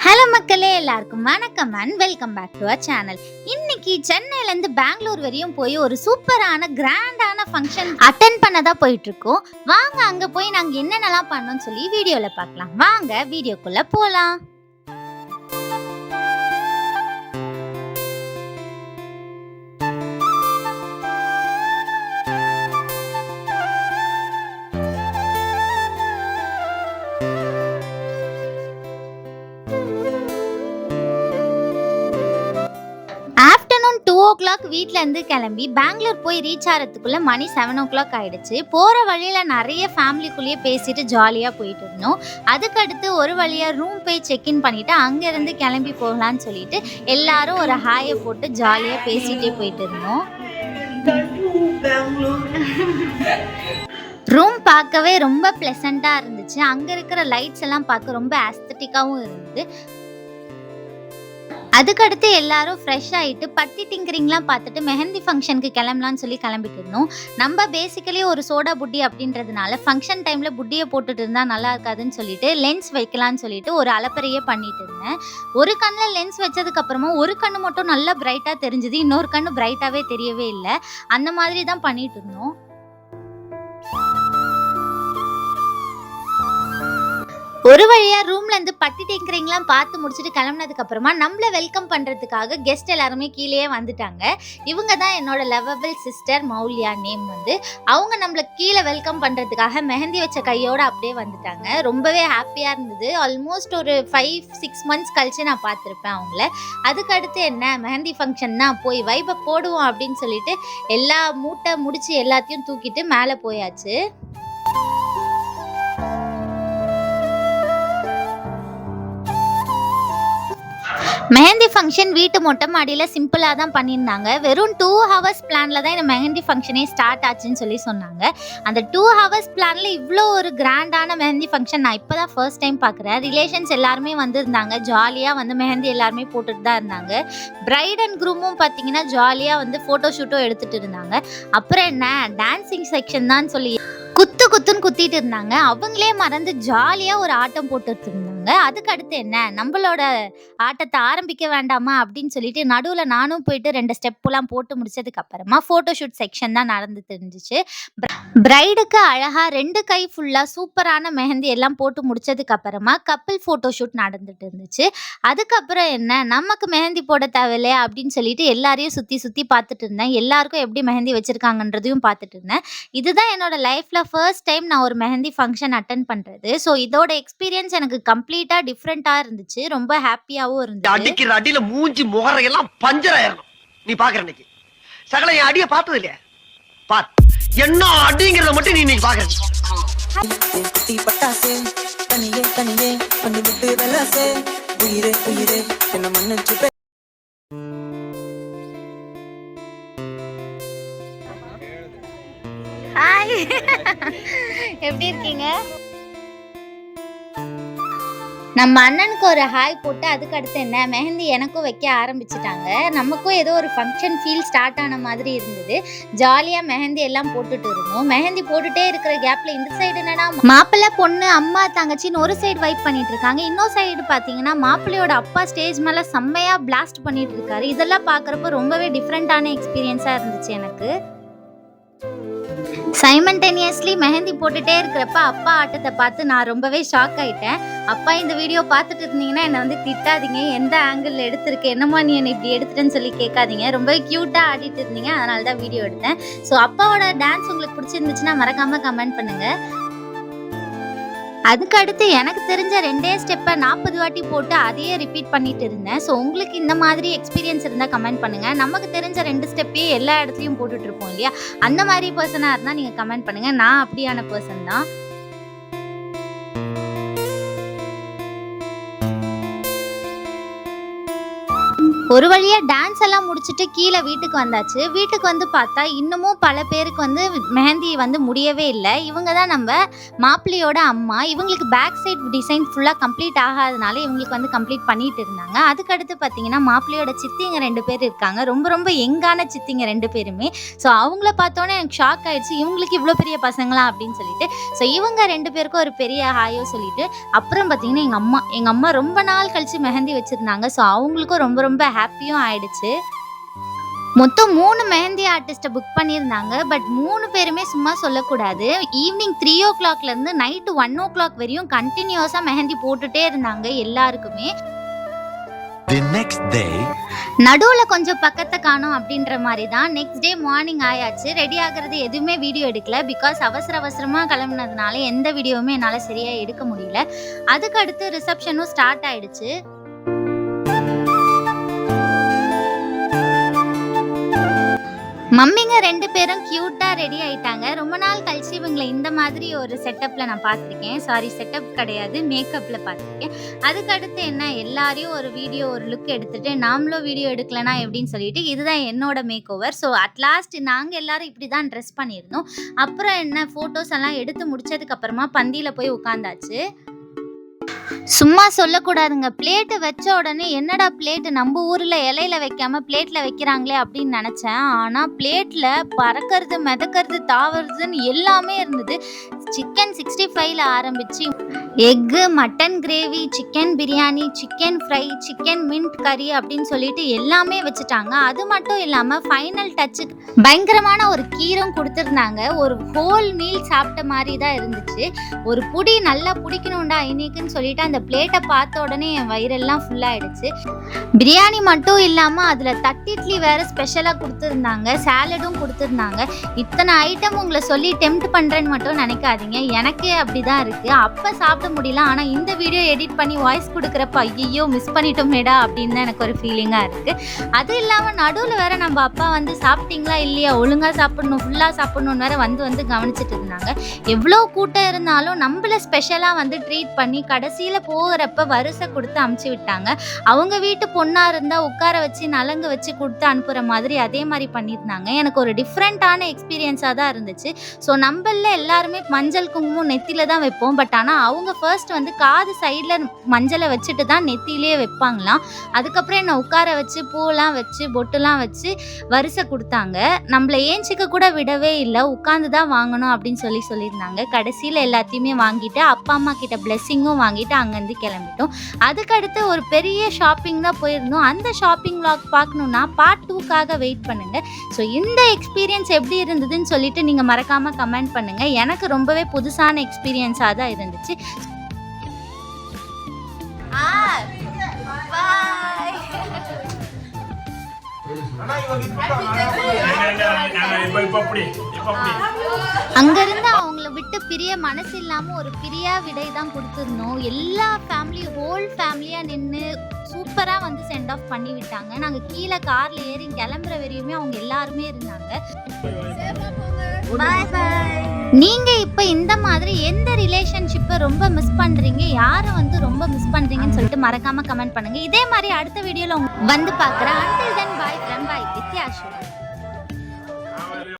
Hello மக்களே எல்லாருக்கும் வணக்கம் and welcome back to our channel இன்னைக்கு சென்னையிலேருந்து பெங்களூர் வரையும் போய் ஒரு சூப்பரான கிராண்டான ஃபங்க்ஷன் அட்டன் பண்ண போயிட்டு இருக்கோம் வாங்க அங்கே போய் நாங்கள் என்னென்னலாம் பண்ணோம்னு சொல்லி வீடியோவில் பார்க்கலாம். வாங்க வீடியோக்குள்ளே போகலாம் ஓ கிளாக் வீட்டிலேருந்து கிளம்பி பெங்களூர் போய் ரீச் ஆகிறதுக்குள்ளே மணி செவன் ஓ கிளாக் ஆகிடுச்சு போகிற வழியில் நிறைய ஃபேமிலிக்குள்ளேயே பேசிட்டு ஜாலியாக போயிட்டு இருந்தோம். அதுக்கடுத்து ஒரு வழியாக ரூம் போய் செக்இன் பண்ணிவிட்டு அங்கேருந்து கிளம்பி போகலான்னு சொல்லிட்டு எல்லாரும் ஒரு ஹாயை போட்டு ஜாலியாக பேசிகிட்டே போயிட்டு இருந்தோம். ரூம் பார்க்கவே ரொம்ப ப்ளசண்ட்டாக இருந்துச்சு. அங்கே இருக்கிற லைட்ஸ் எல்லாம் பார்க்க ரொம்ப ஆஸ்தட்டிக்காகவும் இருந்தது. அதுக்கடுத்து எல்லாரும் ஃப்ரெஷ் ஆகிட்டு பட்டி டிங்கரிங்லாம் பார்த்துட்டு மெஹந்தி ஃபங்க்ஷனுக்கு கிளம்பலான்னு சொல்லி கிளம்பிட்டு இருந்தோம். நம்ம பேசிக்கலி ஒரு சோடா புட்டி அப்படின்றதுனால ஃபங்க்ஷன் டைமில் புட்டியை போட்டுட்டு இருந்தால் நல்லா இருக்காதுன்னு சொல்லிட்டு லென்ஸ் வைக்கலான்னு சொல்லிட்டு ஒரு அலப்பறையே பண்ணிட்டு இருந்தேன். ஒரு கண்ணில் லென்ஸ் வச்சதுக்கப்புறமா ஒரு கண்ணு மட்டும் நல்லா பிரைட்டாக தெரிஞ்சுது இன்னொரு கண்ணு பிரைட்டாகவே தெரியவே இல்லை. அந்த மாதிரி தான் பண்ணிட்டு இருந்தோம். ஒரு வழியா ரூம்ல இருந்து பட்டி டேங்கரிங்லாம் பார்த்து முடிச்சுட்டு கிளம்புனதுக்கு அப்புறமா நம்மள வெல்கம் பண்றதுக்காக கெஸ்ட் எல்லாருமே கீழேயே வந்துட்டாங்க. இவங்க தான் என்னோட லவபிள் சிஸ்டர் மௌலியா நேம் வந்து. அவங்க நம்மள கீழே வெல்கம் பண்றதுக்காக மெஹந்தி வச்ச கையோட அப்படியே வந்துட்டாங்க. ரொம்பவே ஹாப்பியா இருந்தது. ஆல்மோஸ்ட் ஒரு ஃபைவ் சிக்ஸ் மந்த்ஸ் கழிச்சு நான் பார்த்துருப்பேன் அவங்கள. அதுக்கடுத்து என்ன மெஹந்தி ஃபங்க்ஷன் தான் போய் வைப்பை போடுவோம் அப்படின்னு சொல்லிட்டு எல்லா மூட்டை முடிச்சு எல்லாத்தையும் தூக்கிட்டு மேலே போயாச்சு. மெஹந்தி ஃபங்க்ஷன் வீட்டு மொட்டை மாடியில் சிம்பிளாக தான் பண்ணியிருந்தாங்க. வெறும் டூ ஹவர்ஸ் பிளானில் தான் இந்த மெஹந்தி ஃபங்க்ஷனே ஸ்டார்ட் ஆச்சுன்னு சொல்லி சொன்னாங்க. அந்த டூ ஹவர்ஸ் பிளானில் இவ்வளோ ஒரு கிராண்டான மெஹந்தி ஃபங்க்ஷன் நான் இப்போ தான் ஃபர்ஸ்ட் டைம் பார்க்குறேன் ரிலேஷன்ஸ் எல்லாருமே வந்திருந்தாங்க. ஜாலியாக வந்து மெஹந்தி எல்லாருமே போட்டுட்டு தான் இருந்தாங்க. பிரைட் அண்ட் குரூமும் பார்த்தீங்கன்னா ஜாலியாக வந்து ஃபோட்டோ ஷூட்டும் எடுத்துகிட்டு இருந்தாங்க. அப்புறம் என்ன? டான்சிங் செக்ஷன் தான் சொல்லி குத்து குத்துன்னு குத்திட்டு இருந்தாங்க. அவங்களே மறந்து ஜாலியாக ஒரு ஆட்டம் போட்டுட்டு இருந்தாங்க. அதுக்கு அடுத்து என்ன? நம்மளோட ஆட்டத்தை ஆரம்பிக்க வேண்டாமா? அப்படின்னு சொல்லிட்டு நடுவில் நானும் போயிட்டு ரெண்டு ஸ்டெப்புலாம் போட்டு முடிச்சதுக்கு அப்புறமா ஃபோட்டோ ஷூட் செக்ஷன் தான் நடந்து இருந்துச்சு பிரைடுக்கு அழகாக ரெண்டு கை ஃபுல்லாக சூப்பரான மெஹந்தி எல்லாம் போட்டு முடிச்சதுக்கு அப்புறமா கப்பிள் ஃபோட்டோ ஷூட் நடந்துட்டு இருந்துச்சு. அதுக்கப்புறம் என்ன? நமக்கு மெஹந்தி போட தேவையில்லையா அப்படின்னு சொல்லிட்டு எல்லாரையும் சுற்றி சுற்றி பார்த்துட்டு இருந்தேன். எல்லாருக்கும் எப்படி மெஹந்தி வச்சுருக்காங்கன்றதையும் பார்த்துட்டு இருந்தேன். இதுதான் என்னோட லைஃப்பில் ஃபர்ஸ்ட் டைம் நான் ஒரு மெஹந்தி ஃபங்க்ஷன் அட்டன் பண்ணுறது ஸோ இதோட எக்ஸ்பீரியன்ஸ் எனக்கு கம்ப்ளீட்டாக டிஃப்ரெண்ட்டாக இருந்துச்சு. ரொம்ப ஹாப்பியாகவும் இருந்துச்சு அடிக்கிற அடியில மூஞ்சி முகரையெல்லாம் பஞ்சர் ஆயிரணும். நீ பாக்குற இன்னைக்கு சகல என் அடிய பார்த்தது இல்லையா? பார். என்ன அடிங்கிறத மட்டும் நீ இன்னைக்கு பாக்குற. தீ பட்டாசே தனியே தனியே பண்ணி விட்டு வெலாசே உயிரே உயிரே என்ன மன்னிச்சு எப்படி இருக்கீங்க? நம்ம அண்ணனுக்கு ஒரு ஹாய் போட்டு அதுக்கு அடுத்து என்ன? மெஹந்தி எனக்கும் வைக்க ஆரம்பிச்சிட்டாங்க. நமக்கும் ஏதோ ஒரு ஃபங்க்ஷன் ஃபீல் ஸ்டார்ட் ஆன மாதிரி இருந்தது. ஜாலியாக மெஹந்தி எல்லாம் போட்டுட்டு இருந்தோம். மெஹந்தி போட்டுட்டே இருக்கிற கேப்ல இந்த சைடு என்னன்னா மாப்பிள்ளை பொண்ணு அம்மா தங்கச்சின்னு ஒரு சைடு வைப் பண்ணிட்டு இருக்காங்க. இன்னொரு சைடு பார்த்தீங்கன்னா மாப்பிள்ளையோட அப்பா ஸ்டேஜ் மேலே செம்மையாக பிளாஸ்ட் பண்ணிட்டு இருக்காரு. இதெல்லாம் பார்க்குறப்ப ரொம்பவே டிஃப்ரெண்ட்டான எக்ஸ்பீரியன்ஸாக இருந்துச்சு எனக்கு. சைமன்டேனியஸ்லி மெஹந்தி போட்டுட்டே இருக்கிறப்ப அப்பா ஆட்டத்தை பார்த்து நான் ரொம்பவே ஷாக் ஆயிட்டேன். அப்பா இந்த வீடியோ பார்த்துட்டு இருந்தீங்கன்னா என்னை வந்து திட்டாதீங்க. எந்த ஆங்கிள் எடுத்திருக்கு? என்னம்மா நீ என்னை இப்படி எடுத்துட்டேன்னு சொல்லி கேட்காதீங்க. ரொம்பவே க்யூட்டாக ஆடிட்டு இருந்தீங்க. அதனால தான் வீடியோ எடுத்தேன். ஸோ அப்பாவோட டான்ஸ் உங்களுக்கு பிடிச்சிருந்துச்சுன்னா மறக்காமல் கமெண்ட் பண்ணுங்கள் அதுக்கு அடுத்து எனக்கு தெரிஞ்ச ரெண்டே ஸ்டெப்பை நாற்பது வாட்டி போட்டு அதையே ரிப்பீட் பண்ணிட்டு இருந்தேன். ஸோ உங்களுக்கு இந்த மாதிரி எக்ஸ்பீரியன்ஸ் இருந்தால் கமெண்ட் பண்ணுங்க. நமக்கு தெரிஞ்ச ரெண்டு ஸ்டெப்பையே எல்லா இடத்துலையும் போட்டுட்ருப்போம் இல்லையா? அந்த மாதிரி பர்சனாக இருந்தால் நீங்கள் கமெண்ட் பண்ணுங்கள் நான் அப்படியான பர்சன் தான். ஒரு வழியாக டான்ஸ் எல்லாம் முடிச்சுட்டு கீழே வீட்டுக்கு வந்தாச்சு. வீட்டுக்கு வந்து பார்த்தா இன்னமும் பல பேருக்கு வந்து மெஹந்தி வந்து முடியவே இல்லை. இவங்க தான் நம்ம மாப்பிள்ளையோட அம்மா. இவங்களுக்கு பேக் சைட் டிசைன் ஃபுல்லாக கம்ப்ளீட் ஆகாதனால இவங்களுக்கு வந்து கம்ப்ளீட் பண்ணிட்டு இருந்தாங்க. அதுக்கடுத்து பார்த்தீங்கன்னா மாப்பிள்ளையோட சித்திங்க ரெண்டு பேர் இருக்காங்க. ரொம்ப ரொம்ப எங்கான சித்திங்க ரெண்டு பேருமே. ஸோ அவங்கள பார்த்தோன்னே எனக்கு ஷாக் ஆயிடுச்சு. இவங்களுக்கு இவ்வளோ பெரிய பசங்களா அப்படின்னு சொல்லிட்டு. ஸோ இவங்க ரெண்டு பேருக்கும் ஒரு பெரிய ஹாயோ சொல்லிட்டு அப்புறம் பார்த்தீங்கன்னா எங்கள் அம்மா எங்கள் அம்மா ரொம்ப நாள் கழிச்சு மெஹந்தி வச்சுருந்தாங்க. ஸோ அவங்களுக்கும் ரொம்ப ரொம்ப ஹாப்பியும் ஆயிடுச்சு. மொத்தம் மூணு மெஹந்தி ஆர்டிஸ்ட்டை புக் பண்ணியிருந்தாங்க. பட் மூணு பேருமே சும்மா சொல்லக்கூடாது. ஈவினிங் த்ரீ ஓ கிளாக்லேருந்து நைட்டு ஒன் ஓ கிளாக் வரையும் கண்டினியூஸாக மெஹந்தி போட்டுட்டே இருந்தாங்க எல்லாருக்குமே. நடுவில் கொஞ்சம் பக்கத்தை காணோம் அப்படின்ற மாதிரி தான் நெக்ஸ்ட் டே மார்னிங் ஆயாச்சு. ரெடி ஆகிறது எதுவுமே வீடியோ எடுக்கல. பிகாஸ் அவசர அவசரமாக கிளம்புனதுனால எந்த வீடியோவுமே என்னால் சரியாக எடுக்க முடியல. அதுக்கு அடுத்து ரிசப்ஷனும் ஸ்டார்ட் ஆயிடுச்சு. மம்மிங்க ரெண்டு பேரும் க்யூட்டாக ரெடி ஆயிட்டாங்க. ரொம்ப நாள் கழிச்சு இவங்களை இந்த மாதிரி ஒரு செட்டப்பில் நான் பார்த்துருக்கேன். சாரி செட்டப் கிடையாது மேக்கப்பில் பார்த்துருக்கேன். அதுக்கடுத்து என்ன எல்லாரையும் ஒரு வீடியோ ஒரு லுக் எடுத்துட்டு நாமளும் வீடியோ எடுக்கலனா எப்படின்னு சொல்லிட்டு இதுதான் என்னோட மேக் ஓவர் ஸோ அட்லாஸ்ட் நாங்கள் எல்லாரும் இப்படி தான் ட்ரெஸ் பண்ணியிருந்தோம். அப்புறம் என்ன ஃபோட்டோஸ் எல்லாம் எடுத்து முடிச்சதுக்கு அப்புறமா பந்தியில் போய் உட்காந்தாச்சு. சும்மா சொல்லக்கூடாதுங்க. பிளேட்டு வச்ச உடனே என்னடா பிளேட்டு நம்ம ஊரில் இலையில வைக்காம பிளேட்டில் வைக்கிறாங்களே அப்படின்னு நினச்சேன். ஆனால் பிளேட்டில் பறக்கிறது மிதக்கிறது தாவறதுன்னு எல்லாமே இருந்தது. சிக்கன் சிக்ஸ்டி ஃபைவ்ல ஆரம்பிச்சு egg mutton gravy chicken biryani chicken fry chicken mint கறி அப்படின்னு சொல்லிட்டு எல்லாமே வச்சுட்டாங்க. அது மட்டும் இல்லாமல் ஃபைனல் டச்சு பயங்கரமான ஒரு கீரும் கொடுத்துருந்தாங்க. ஒரு ஹோல் மீல் சாப்பிட்ட மாதிரி தான் இருந்துச்சு. ஒரு புடி நல்லா பிடிக்கணும்டா இன்னைக்குன்னு சொல்லிட்டு அந்த பிளேட்டை பார்த்த உடனே என் வயிறெல்லாம் ஃபுல்லாகிடுச்சு பிரியாணி மட்டும் இல்லாமல் அதில் தட்டி இட்லி வேறு ஸ்பெஷலாக கொடுத்துருந்தாங்க. சாலடும் கொடுத்துருந்தாங்க. இத்தனை ஐட்டம் உங்களை சொல்லி டெம்ட் பண்ணுறேன்னு மட்டும் நினைக்காதீங்க. எனக்கே அப்படி தான் இருக்குது அப்போ முடியல. ஆனால் இந்த வீடியோ எடிட் பண்ணி வாய்ஸ் கொடுக்குறப்ப ஐயோ மிஸ் பண்ணிட்டோமேடா அப்படின்னு தான் எனக்கு ஒரு ஃபீலிங்காக இருக்குது அது இல்லாமல் நடுவில் வேற நம்ம அப்பா வந்து சாப்பிட்டீங்களா இல்லையா? ஒழுங்காக சாப்பிடணும் ஃபுல்லாக சாப்பிடணும்னு வேற வந்து வந்து கவனிச்சிட்டு இருந்தாங்க. எவ்வளோ கூட்டம் இருந்தாலும் நம்மள ஸ்பெஷலாக வந்து ட்ரீட் பண்ணி கடைசியில் போகிறப்ப வரிசை கொடுத்து அமுச்சு விட்டாங்க. அவங்க வீட்டு பொண்ணாக இருந்தால் உட்கார வச்சு நலங்கு வச்சு கொடுத்து அனுப்புகிற மாதிரி அதே மாதிரி பண்ணியிருந்தாங்க. எனக்கு ஒரு டிஃப்ரெண்ட்டான எக்ஸ்பீரியன்ஸாக தான் இருந்துச்சு. ஸோ நம்மள எல்லாருமே மஞ்சள் குங்குமம் நெத்தியில் தான் வைப்போம். பட் ஆனால் அவங்க ஃபர்ஸ்ட் வந்து காது சைடில் மஞ்சளை வச்சுட்டு தான் நெத்தியிலே வைப்பாங்களாம். அதுக்கப்புறம் என்னை உட்கார வச்சு பூலாம் வச்சு பொட்டுலாம் வச்சு வரிசை கொடுத்தாங்க. நம்மளை ஏஞ்சிக்க கூட விடவே இல்லை. உட்காந்து தான் வாங்கணும் அப்படின்னு சொல்லி சொல்லியிருந்தாங்க. கடைசியில் எல்லாத்தையுமே வாங்கிட்டு அப்பா அம்மா கிட்ட பிளெஸ்ஸிங்கும் வாங்கிட்டு அங்கேருந்து கிளம்பிட்டோம். அதுக்கடுத்து ஒரு பெரிய ஷாப்பிங் தான் போயிருந்தோம். அந்த ஷாப்பிங் vlog பார்க்கணுன்னா பார்ட் டூக்காக வெயிட் பண்ணுங்கள் ஸோ இந்த எக்ஸ்பீரியன்ஸ் எப்படி இருந்ததுன்னு சொல்லிட்டு நீங்கள் மறக்காமல் கமெண்ட் பண்ணுங்கள் எனக்கு ரொம்பவே புதுசான எக்ஸ்பீரியன்ஸாக தான் இருந்துச்சு. அங்கிருந்து அவங்கள விட்டு பிரிய மனசு இல்லாம ஒரு பிரியா விடை தான் கொடுத்துருந்தோம். எல்லா ஃபேமிலி ஹோல் ஃபேமிலியா நின்று சூப்பரா வந்து சென்ட் ஆஃப் பண்ணி விட்டாங்க. நாங்க கீழே கார்ல ஏறி கிளம்புற வரையுமே அவங்க எல்லாருமே இருந்தாங்க. பாய் பாய் நீங்க இப்ப இந்த மாதிரி எந்த ரிலேஷன்ஷிப்பை ரொம்ப மிஸ் பண்றீங்க? யாரை வந்து ரொம்ப மிஸ் பண்றீங்கன்னு சொல்லிட்டு மறக்காம கமெண்ட் பண்ணுங்க. இதே மாதிரி அடுத்த வீடியோல வந்து பாக்குறேன் until then bye from bye வித்யாஷு